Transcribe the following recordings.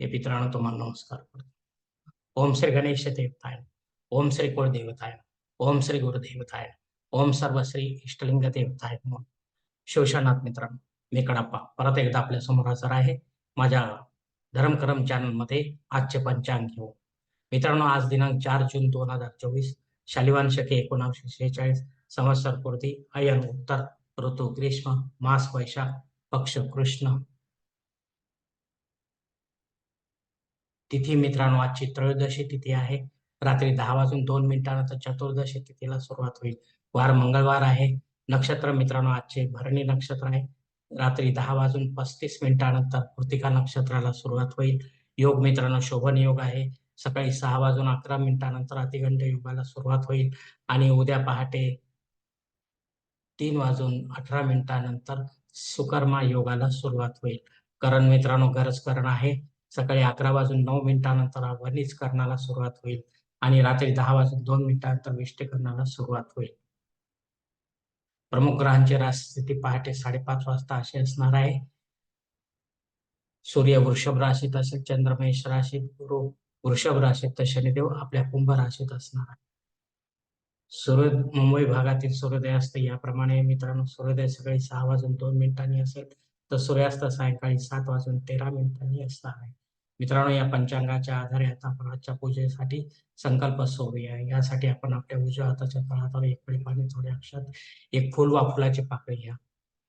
हे मित्रांनो तुम्हाला नमस्कार करतो. ओम श्री गणेश देवताय ओम श्री कुळदेवताय ओम श्री गुरुदेवताय ओम सर्व श्री इष्टलिंग देवताय म्हणून शिवशनाथ मित्रांनो मी कडाप्पा. परत एकदा आपल्यासमोर हजर आहे माझ्या धर्मकरम चॅनलमध्ये आजचे पंचांग घेऊ मित्रांनो आज दिनांक चार जून दोन हजार चोवीस शालिवान शके एकोणावीसशे शेहेचाळीस संवत्सर पूर्ती अयन उत्तर ऋतू ग्रीष्म मास वैशाख पक्ष कृष्ण तिथी मित्रांनो आजची त्रयोदशी तिथी आहे. रात्री दहा वाजून दोन मिनिटानंतर चतुर्दशी तिथीला सुरुवात होईल. वार मंगळवार आहे. नक्षत्र मित्रांनो आजचे भरणी नक्षत्र आहे. रात्री दहा वाजून पस्तीस मिनिटानंतर कृतिका नक्षत्राला सुरुवात होईल. योग मित्रांनो शोभन योग आहे. सकाळी सहा वाजून अकरा मिनिटानंतर अतिगंड योगाला सुरुवात होईल. आणि उद्या पहाटे तीन वाजून अठरा मिनिटानंतर सुकर्मा योगाला सुरुवात होईल. करण मित्रांनो गरज करण आहे. सकाळी अकरा वाजून नऊ मिनिटानंतर वनीकरणाला सुरुवात होईल आणि रात्री दहा वाजून दोन मिनिटानंतर विष्टीकरणाला सुरुवात होईल. प्रमुख ग्रहांची राजस्थिती पहाटे साडेपाच वाजता अशी असणार आहे. सूर्य वृषभ राशीत असेल चंद्रमेष राशीत गुरु वृषभ राशीत तर शनिदेव आपल्या कुंभ राशीत असणार आहे. सूर्य मुंबई भागातील सूर्योदय असते. याप्रमाणे मित्रांनो सूर्योदय सकाळी सहा वाजून दोन मिनिटांनी असेल. तर सूर्यास्त सायंकाळी सात वाजून तेरा मिनिटांनी असणार आहे. मित्रांनो या पंचांगाच्या आधारे आता आपण आजच्या पूजेसाठी संकल्प सोडूया. यासाठी आपण आपल्या उजव्या हाताच्या तळहातावर एक पळी पाणी थोड्या अक्षात एक फुल वा फुलाची पाकळी घ्या.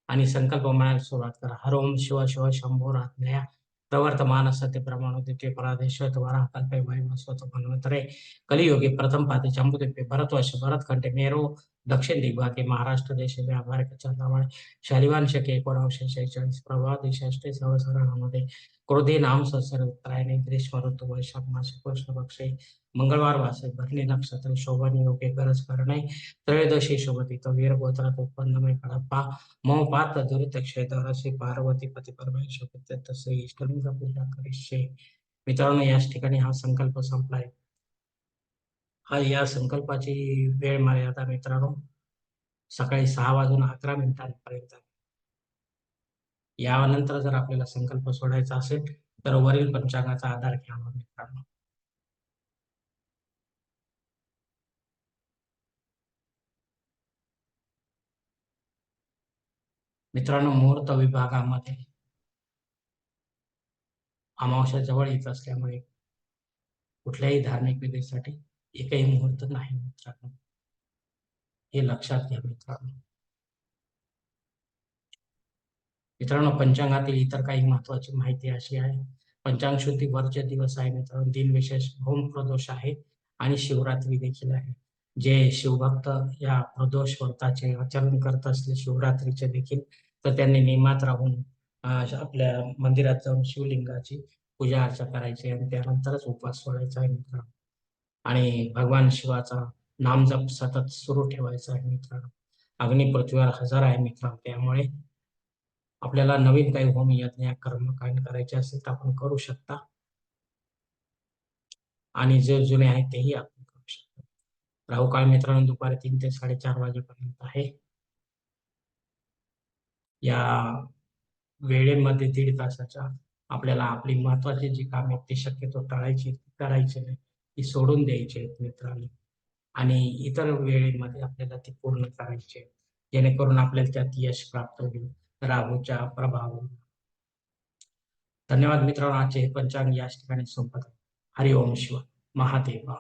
आणि संकल्प म्हणायला सुरुवात करा. हर ओम शिव शिव शंभो रात्मया प्रवर्तमान सत्य प्रमाण द्वितीय पराधेश्वर द्वारा कल्पे वैमस्वत मन्वंतरे कलियोगी प्रथम पादे भरतवश भरतवर्ष भरतखंडे मेरो दक्षिण दिग्भागे महाराष्ट्र देश व्यापारिक चंद्रमाळे शालिवान शके एकोणावीसशे शेहेचाळीस प्रभा दिशाष्टे सहसरणामध्ये क्रोधी नाम संसर्ग उत्तरायणे ग्रीष्म ऋतू वैशाख मासे कृष्ण पक्षे मंगळवार वासे भरणी नक्षत्र शोभन योगे गरज करणे त्रयोदशी शोभती तो वीर गोत्रात उत्पन्नमय कडप्पा मम पात दुरित क्षेत्र पार्वती पती परमेश्वर तसे इष्टलिंग पूजा करिष्ये मित्रांनो याच ठिकाणी हा संकल्प संपलाय हा या संकल्पाची वेळ मर्यादा मित्रांनो सकाळी सहा वाजून अकरा मिनिटांपर्यंत यानंतर जर आपल्याला संकल्प सोडायचा असेल तर वरील पंचांगाचा आधार घ्यावा मित्रांनो. मित्रांनो मुहूर्त विभागामध्ये अमावस्या जवळ येत असल्यामुळे कुठल्याही धार्मिक विधीसाठी एकही मुहूर्त नाही मित्रांनो. हे लक्षात घ्या मित्रांनो. मित्रांनो पंचांगातील इतर काही महत्वाची माहिती अशी आहे. पंचांग शुद्धी वरचे दिवस आहे मित्रांनो. दिन विशेष होम प्रदोष आहे आणि शिवरात्री देखील आहे. जे शिवभक्त या प्रदोष व्रताचे आचरण करत असले शिवरात्रीचे देखील तर त्यांनी नियमात राहून आपल्या मंदिरात जाऊन शिवलिंगाची पूजा अर्चा करायची आणि त्यानंतरच उपवास सोडायचा आहे मित्रांनो. आणि भगवान शिवाचा नामजप सतत सुरू ठेवायचा आहे मित्रांनो. अग्नि पृथ्वीवर हजर आहे मित्रांनो. त्यामुळे आपल्याला नवीन काही होम यज्ञ कर्मकांड करायचे असेल तर आपण करू शकता. आणि जे जुने आहे तेही आपण करू शकता. राहू काळ मित्रांनो दुपारी तीन ते साडेचार वाजेपर्यंत आहे. या वेळेमध्ये दीड तासाच्या आपल्याला आपली महत्वाची जी कामे आहेत ती शक्यतो टाळायची करायची नाही. ती सोडून द्यायची आहेत मित्रांनो. आणि इतर वेळेमध्ये आपल्याला ती पूर्ण करायची आहे जेणेकरून आपल्याला त्यात यश प्राप्त होईल. राहूच्या प्रभाव. धन्यवाद मित्रांनो. आजचे पंचांग याच ठिकाणी संपत हरिओम शिव महादेवा.